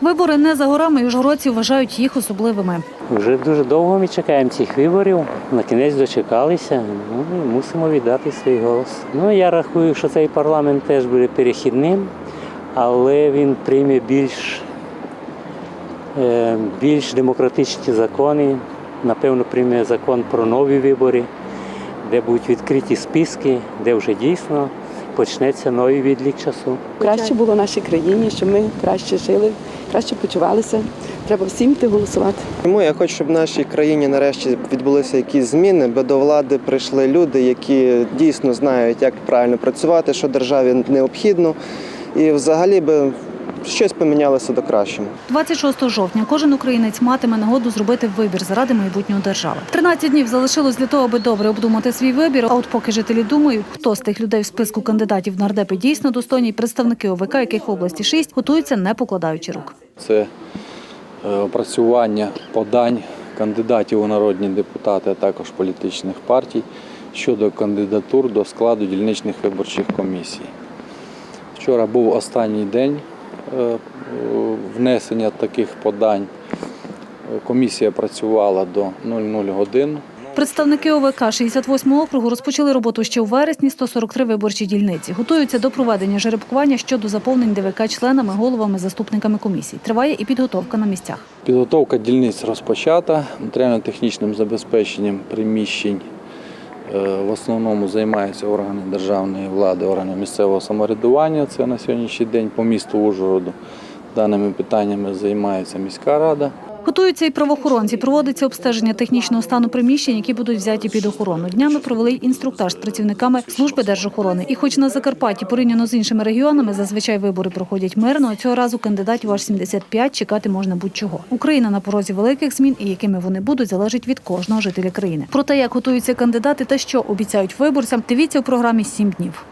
Вибори не за горами, і ужгородці вважають їх особливими. Вже дуже довго ми чекаємо цих виборів. На кінець дочекалися. Ну і мусимо віддати свій голос. Ну я рахую, що цей парламент теж буде перехідним, але він прийме більш, е, більш демократичні закони. Напевно, прийме закон про нові вибори, де будуть відкриті списки, де вже дійсно почнеться новий відлік часу. Краще було нашій країні, щоб ми краще жили, краще почувалися. Треба всім йти голосувати. Тому я хочу, щоб в нашій країні нарешті відбулися якісь зміни, бо до влади прийшли люди, які дійсно знають, як правильно працювати, що державі необхідно, і взагалі би щось помінялося до кращого. 26 жовтня кожен українець матиме нагоду зробити вибір заради майбутнього держави. 13 днів залишилось для того, аби добре обдумати свій вибір. А от поки жителі думають, хто з тих людей в списку кандидатів в нардепи дійсно достойні, представники ОВК, яких в області шість, готуються не покладаючи рук. Це е, опрацювання подань кандидатів у народні депутати, а також політичних партій щодо кандидатур до складу дільничних виборчих комісій. Вчора був останній день внесення таких подань. Е, Комісія працювала до 00 годин. Представники ОВК 68 округу розпочали роботу ще у вересні 143 виборчі дільниці. Готуються до проведення жеребкування щодо заповнень ДВК членами, головами, заступниками комісій. Триває і підготовка на місцях. Підготовка дільниць розпочата. Матеріально-технічним забезпеченням приміщень е, в основному займаються органи державної влади, органи місцевого самоврядування. Це на сьогоднішній день по місту Ужгороду. Даними питаннями займається міська рада. Готуються і правоохоронці. Проводиться обстеження технічного стану приміщень, які будуть взяті під охорону. Днями провели інструктаж з працівниками служби держохорони. І, хоч на Закарпатті порівняно з іншими регіонами, зазвичай вибори проходять мирно. Цього разу кандидатів аж 75, чекати можна будь-чого. Україна на порозі великих змін, і якими вони будуть, залежить від кожного жителя країни. Про те, як готуються кандидати та що обіцяють виборцям, дивіться у програмі «Сім днів.